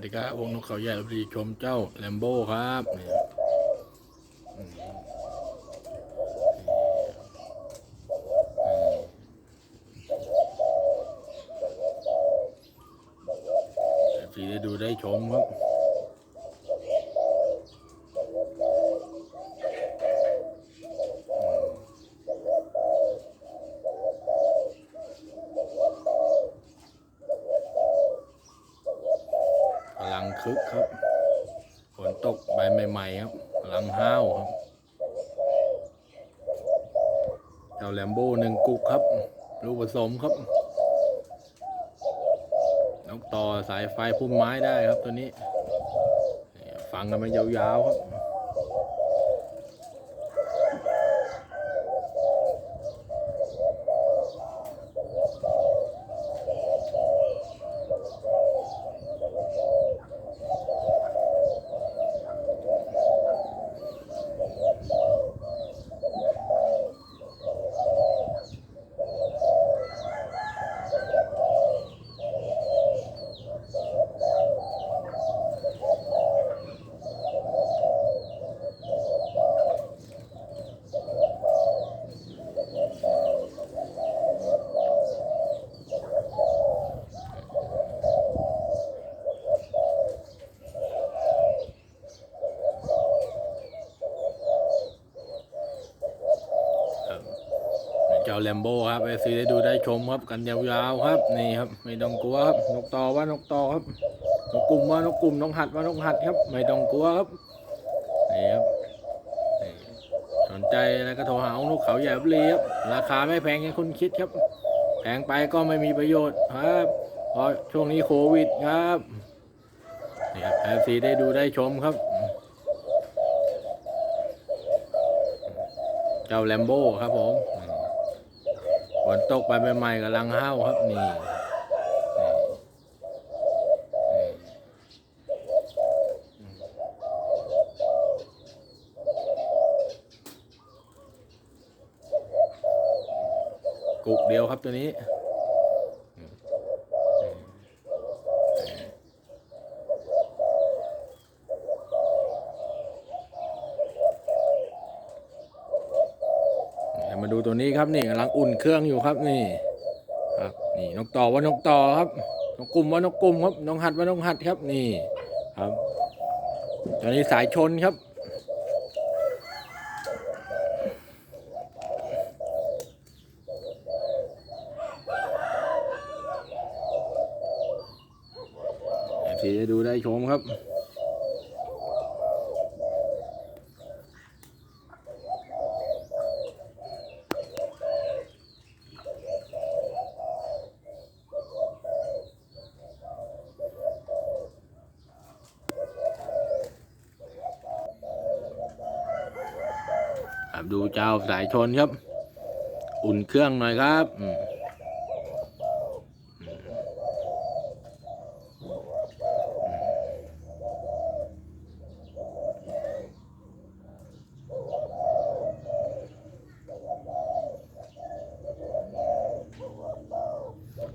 สดีครับวงนกเขาใหญ่ลพบุรีชมเจ้าแลมโบ้ครับสีได้ดูได้ชมครับ คึกครับ ฝนตกใบใหม่ ๆ ครับกำลังห้าวครับเจ้าแลมโบ้หนึ่งกุกครับลูกผสมครับนกต่อสายไฟพุ่มไม้ได้ครับตัวนี้ ฟังกันไปยาวๆครับ จ้าแลมโบ้ครับเอซีได้ดูได้ชมครับกันยาวๆครับนี่ครับ ไม่ต้องกลัวครับนกต่อว่านกต่อครับนกกลุ่มว่านกกลุ่มนกหัดว่านกหัดครับ ไม่ต้องกลัวครับนี่ครับสนใจแล้วก็โทรหานกเขาใหญ่บุรีครับราคาไม่แพงอย่างคุณคิดครับแพงไปก็ไม่มีประโยชน์ครับเพราะช่วงนี้โควิดครับนี่ครับเอซีได้ดูได้ชมครับ เจ้าแลมโบ้ครับผม นตกไปใหม่ๆกำลังเห่าครับนี่กุกเดียวครับตัวนี้ มาดูตัวนี้ครับนี่กำลังอุ่นเครื่องอยู่ครับนี่ครับนี่นกต่อว่านกต่อครับนกกลุ่มว่านกกลุ่มครับนกหัดว่านกหัดครับนี่ครับตอนนี้สายชนครับเอฟซีจะดูได้ชมครับ ดูเจ้าสายชนครับ อุ่นเครื่องหน่อยครับ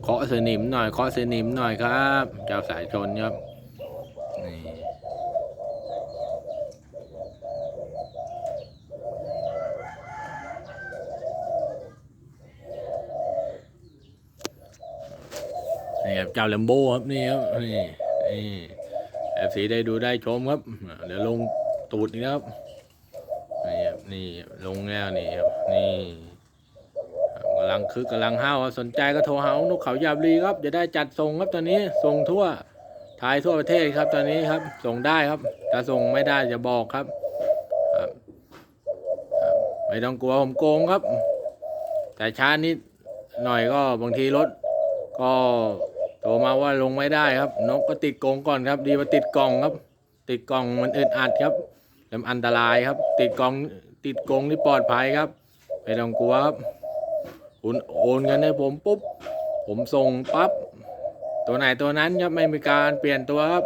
เคาะสนิมหน่อยเคาะสนิมหน่อยครับ เจ้าสายชนครับ นี่ครับเจ้าแลมโบ้ครับนี่ครับนี่นี่เอฟซีได้ดูได้ชมครับ เดี๋ยวลงตูดนี่ครับนี่ครับนี่ลงแล้วนี่ครับนี่กำลังคึกกำลังห้าวครับสนใจก็โทรหานกเขายาบลีครับจะได้จัดส่งครับตอนนี้ส่งทั่วทายทั่วประเทศครับตอนนี้ครับ ส่งได้ครับถ้าส่งไม่ได้จะบอกครับไม่ต้องกลัวผมโกงครับ แต่ช้านิดหน่อยก็บางทีรถก็ โทรมาว่าลงไม่ได้ครับ นกก็ติดกรงก่อนครับ ดีว่าติดกล่องครับ ติดกล่องมันอึดอัดครับแล้วอันตรายครับ ติดกล่องติดกรงนี่ปลอดภัยครับไม่ต้องกลัวครับคุณโอนเงินให้ผมปุ๊บ ผมส่งปั๊บตัวไหนตัวนั้นครับไม่มีการเปลี่ยนตัวครับ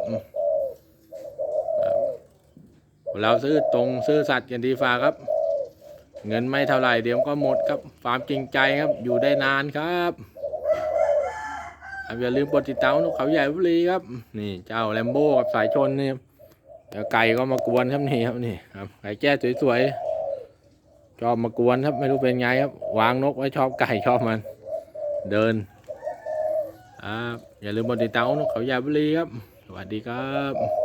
เราซื้อตรงซื้อสัตว์กันดีฟ้าครับ เงินไม่เท่าไหร่เดี๋ยวก็หมดครับความจริงใจครับอยู่ได้นานครับ อย่าลืมกดติดตามนกเขาใหญ่บุรีครับ นี่เจ้าแลมโบ้กับสายชนนี่ครับเดี๋ยวไก่ก็มากวนครับนี่ครับนี่ครับไก่แจ้สวยๆชอบมากวนครับไม่รู้เป็นไงครับ วางนกไว้ชอบไก่ชอบมัน เดินครับอย่าลืมกดติดตามนกเขาใหญ่บุรีครับ สวัสดีครับ